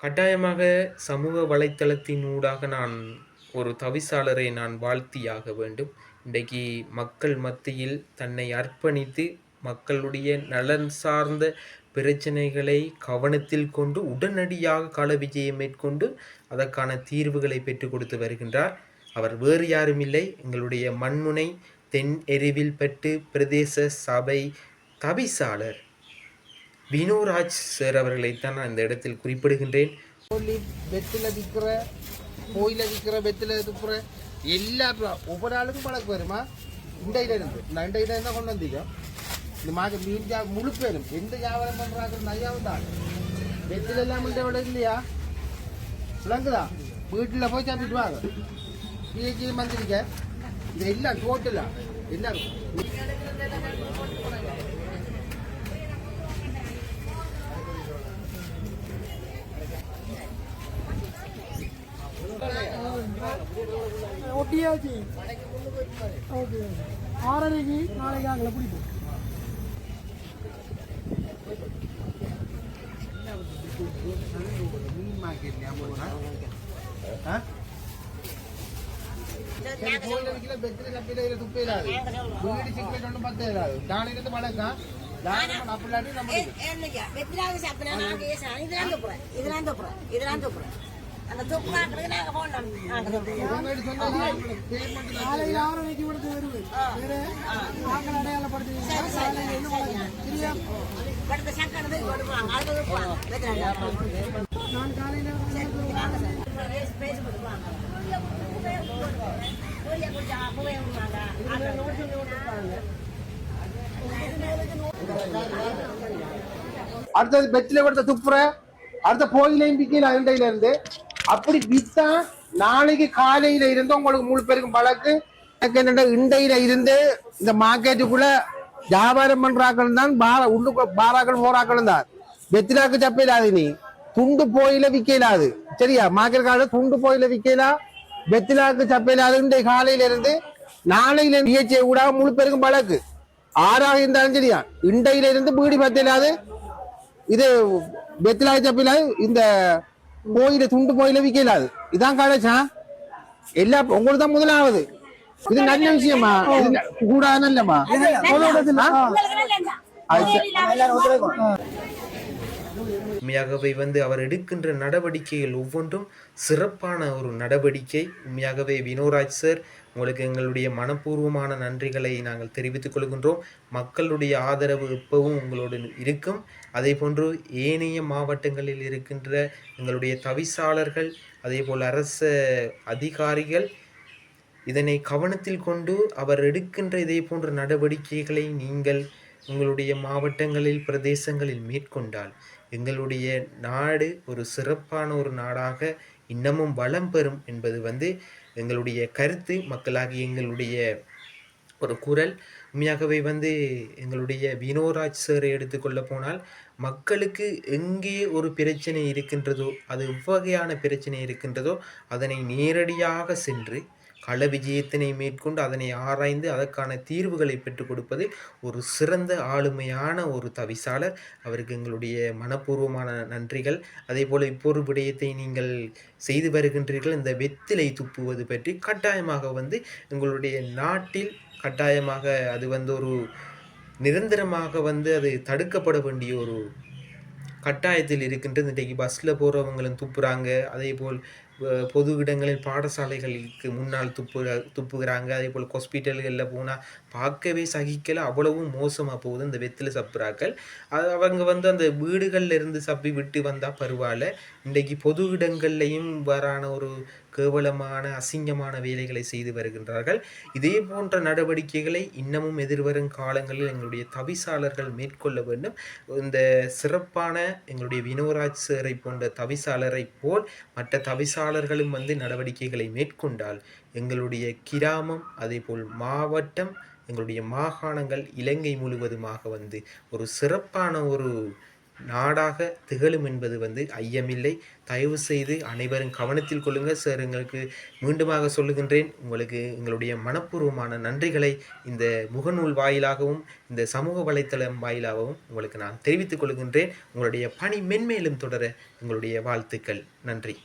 கட்டாயமாக சமூக வலைத்தளத்தினூடாக நான் ஒரு தவிசாளரை நான் வாழ்த்தியாக வேண்டும். இன்றைக்கு மக்கள் மத்தியில் தன்னை அர்ப்பணித்து மக்களுடைய நலன் சார்ந்த பிரச்சனைகளை கவனத்தில் கொண்டு உடனடியாக கள விஜயம் மேற்கொண்டு அதற்கான தீர்வுகளை பெற்றுக் கொடுத்து வருகின்றார். அவர் வேறு யாரும் இல்லை. எங்களுடைய மண்முனை தென் எரிவில்பட்டு பிரதேச சபை தவிசாளர். வினோராஜ் சார் அவர்களைத்தான் நான் இந்த இடத்தில் குறிப்பிடுகின்றேன். சொல்லி வெத்தில விற்கிற கோயில விற்கிற பெத்தில் துப்புற எல்லா ஒவ்வொரு ஆளுக்கும் பழக்கம் வருமா? இந்த இடம் நான் இந்த இடம் என்ன கொண்டு வந்தீங்க? இந்த மாதிரி மீன் ஜா முழு பேரும். எந்த வியாபாரம் பண்ணுறாங்க நையாவும் தான். பெத்தில் எல்லாம் இந்த விட இல்லையா? விளங்குதா? வீட்டில் போய் சாப்பிட்டு வாங்க. பிஹெச்சி மந்திரிக்க. இது எல்லாம் டோட்டலாக டோட்டலா எல்லாம் ஒட்டியாச்சு ஓகே ஆறரைக்கு நாளைக்கு அங்கே பிடிக்கும் மீன் மார்க்கெட் ஞாபகம் ஆ கோயில விற்கிற பெத்தில கப்பில இதுல துப்பே இல்லாது வீடு சிக்கல் ஒன்றும் பத்தே இல்லாது தானியத்து வழக்கம் தானியம் அப்படிலாட்டி நம்மளுக்கு என்னைக்கு? வெத்திலாக சாப்பிட்டா நாங்க ஏசா. இதெல்லாம் துப்புறேன் இதெல்லாம் துப்புறேன் இதெல்லாம் துப்புறேன் காலையில் ஆறரைக்கு விடுத்து வருவேன் வேறு ஆக்கள் அடையாளப்படுத்தி நான் காலையில் அடுத்தது பெத்தில கொடுத்த துப்புற அடுத்த கோயிலையும் விற்கல அண்டையில இருந்து. அப்படி வித்தா நாளைக்கு காலையில இருந்து உங்களுக்கு முழு பேருக்கும் பழக்கு எனக்கு என்னடா இண்டையில இருந்து இந்த மார்க்கெட்டுக்குள்ள வியாபாரம் பண்றாக்கள் தான் பார உள்ளுக்கு பாராக்கள் போறாக்கள் தான். வெத்திலாக்கு சப்பையிலாது நீ துண்டு போயில விற்கலாது சரியா? மார்க்கெட் கால துண்டு போயில விற்கலா வெத்திலாக்கு சப்பையிலாது இன்றைய காலையில இருந்து நாளையில இயற்சியை கூட முழு பேருக்கும் பழக்கு ஆறாக இருந்தாலும் சரியா? இண்டையில இருந்து பீடி பத்திலாது. இது வெத்திலாய் சப்பில இந்த கோயில துண்டு கோயில விற்கலாது. இதான் காலேஜா எல்லா உங்களுக்கு தான் முதலாவது. இது நல்ல விஷயமா? கூடாது நல்லமா? உண்மையாகவே வந்து அவர் எடுக்கின்ற நடவடிக்கைகள் ஒவ்வொன்றும் சிறப்பான ஒரு நடவடிக்கை. உண்மையாகவே வினோராஜ் சார் உங்களுக்கு எங்களுடைய மனப்பூர்வமான நன்றிகளை நாங்கள் தெரிவித்துக் கொள்கின்றோம். மக்களுடைய ஆதரவு எப்பவும் உங்களோடு இருக்கும். அதே போன்று ஏனைய மாவட்டங்களில் இருக்கின்ற எங்களுடைய தவிசாளர்கள் அதே போல் அரச அதிகாரிகள் இதனை கவனத்தில் கொண்டு அவர் எடுக்கின்ற இதே போன்ற நடவடிக்கைகளை நீங்கள் உங்களுடைய மாவட்டங்களில் பிரதேசங்களில் மேற்கொண்டால் எங்களுடைய நாடு ஒரு சிறப்பான ஒரு நாடாக இன்னமும் வளம் பெறும் என்பது வந்து எங்களுடைய கருத்து. மக்களாகிய எங்களுடைய ஒரு குரல். உண்மையாகவே வந்து எங்களுடைய வினோராஜ் சாரை எடுத்துக்கொள்ள போனால் மக்களுக்கு எங்கே ஒரு பிரச்சனை இருக்கின்றதோ அது எவ்வகையான பிரச்சனை இருக்கின்றதோ அதனை நேரடியாக சென்று கள விஜயத்தினை மேற்கொண்டு அதனை ஆராய்ந்து அதற்கான தீர்வுகளை பெற்றுக் கொடுப்பது ஒரு சிறந்த ஆளுமையான ஒரு தவிசாளர். அவருக்கு எங்களுடைய மனப்பூர்வமான நன்றிகள். அதே போல் இப்பொரு விடயத்தை நீங்கள் செய்து வருகின்றீர்கள். இந்த வெத்திலை துப்புவது பற்றி கட்டாயமாக வந்து எங்களுடைய நாட்டில் கட்டாயமாக அது வந்து ஒரு நிரந்தரமாக வந்து அது தடுக்கப்பட வேண்டிய ஒரு கட்டாயத்தில் இருக்கின்றது. இன்றைக்கு பஸ்ஸில் போகிறவங்களும் துப்புறாங்க. அதே போல் பொது இடங்களில் பாடசாலைகளுக்கு முன்னால் துப்பு துப்புகிறாங்க. அதே போல் ஹாஸ்பிட்டல்களில் போனால் பார்க்கவே சகிக்கல. அவ்வளவும் மோசமாக போகுது. இந்த வெத்தில் சப்புறாக்கள். அது அவங்க வந்து அந்த வீடுகளில் இருந்து சப்பி விட்டு வந்தால் பரவாயில்ல. இன்றைக்கு பொது இடங்கள்லையும் வரான ஒரு கேவலமான அசிங்கமான வேலைகளை செய்து வருகின்றார்கள். இதே போன்ற நடவடிக்கைகளை இன்னமும் எதிர்வரும் காலங்களில் எங்களுடைய தவிசாளர்கள் மேற்கொள்ள வேண்டும். இந்த சிறப்பான எங்களுடைய வினோராஜ் சேரை போன்ற தவிசாளரை போல் மற்ற தவிசாளர்களும் வந்து நடவடிக்கைகளை மேற்கொண்டால் எங்களுடைய கிராமம் அதேபோல் மாவட்டம் எங்களுடைய மாகாணங்கள் இலங்கை முழுவதுமாக வந்து ஒரு சிறப்பான ஒரு நாடாக திகழும் என்பது வந்து ஐயமில்லை. தயவு செய்து அனைவரும் கவனத்தில் கொள்ளுங்கள். சார் எங்களுக்கு மீண்டுமாக சொல்லுகின்றேன். உங்களுக்கு எங்களுடைய மனப்பூர்வமான நன்றிகளை இந்த முகநூல் வாயிலாகவும் இந்த சமூக வலைத்தளம் வாயிலாகவும் உங்களுக்கு நான் தெரிவித்துக் கொள்கின்றேன். உங்களுடைய பணி மென்மேலும் தொடர எங்களுடைய வாழ்த்துக்கள். நன்றி.